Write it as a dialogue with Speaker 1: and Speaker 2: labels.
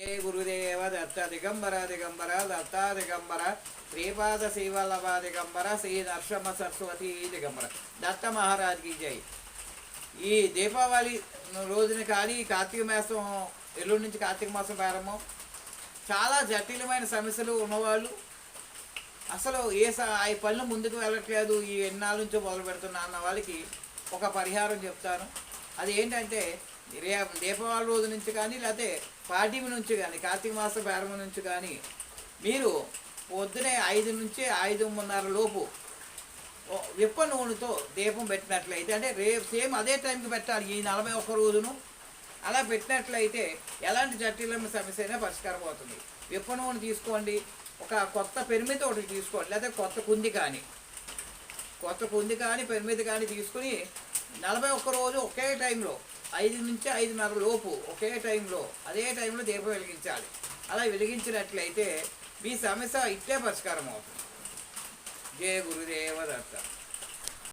Speaker 1: జయ గురుదేవ దత్త దిగంబర దిగంబర దత్త దిగంబర శ్రీపాద శ్రీవల్లభ దిగంబర శ్రీ నరసింహ సరస్వతి దిగంబర. దత్త మహారాజ్కి జై. ఈ దీపావళి రోజున కానీ కార్తీక మాసం ఎల్లుండి నుంచి కార్తీక మాసం ప్రారంభం చాలా జటిలమైన సమస్యలు ఉన్నవాళ్ళు. అసలు ఏ స ఈ పనులు ముందుకు వెళ్ళట్లేదు ఈ ఎన్నాళ్ళ నుంచో మొదలు పెడుతున్నా అన్న వాళ్ళకి ఒక పరిహారం చెప్తాను. అది ఏంటంటే రే దీపావళి రోజు నుంచి కానీ లేకపోతే పాడ్యమి నుంచి కానీ కార్తీక మాస ప్రారంభం నుంచి కానీ మీరు పొద్దునే ఐదు నుంచి ఐదున్నర లోపు విప్ప నూనెతో దీపం పెట్టినట్లయితే అంటే రేపు సేమ్ అదే టైంకి పెట్టాలి ఈ నలభై ఒక్క రోజును. అలా పెట్టినట్లయితే ఎలాంటి జటిలమైన సమస్య అయినా పరిష్కారం అవుతుంది. విప్ప నూనె తీసుకోండి ఒక కొత్త పెరిమితి ఒకటి తీసుకోండి లేదా కొత్త కుంది కానీ. కొత్త కుంది కానీ పెరిమిది కానీ తీసుకుని నలభై ఒక్క రోజు ఒకే టైంలో ఐదు నుంచి ఐదున్నర లోపు ఒకే టైంలో అదే టైంలో దీపం వెలిగించాలి. అలా వెలిగించినట్లయితే మీ సమస్య ఇట్టే పరిష్కారం అవుతుంది. జయ గురుదేవ దత్త.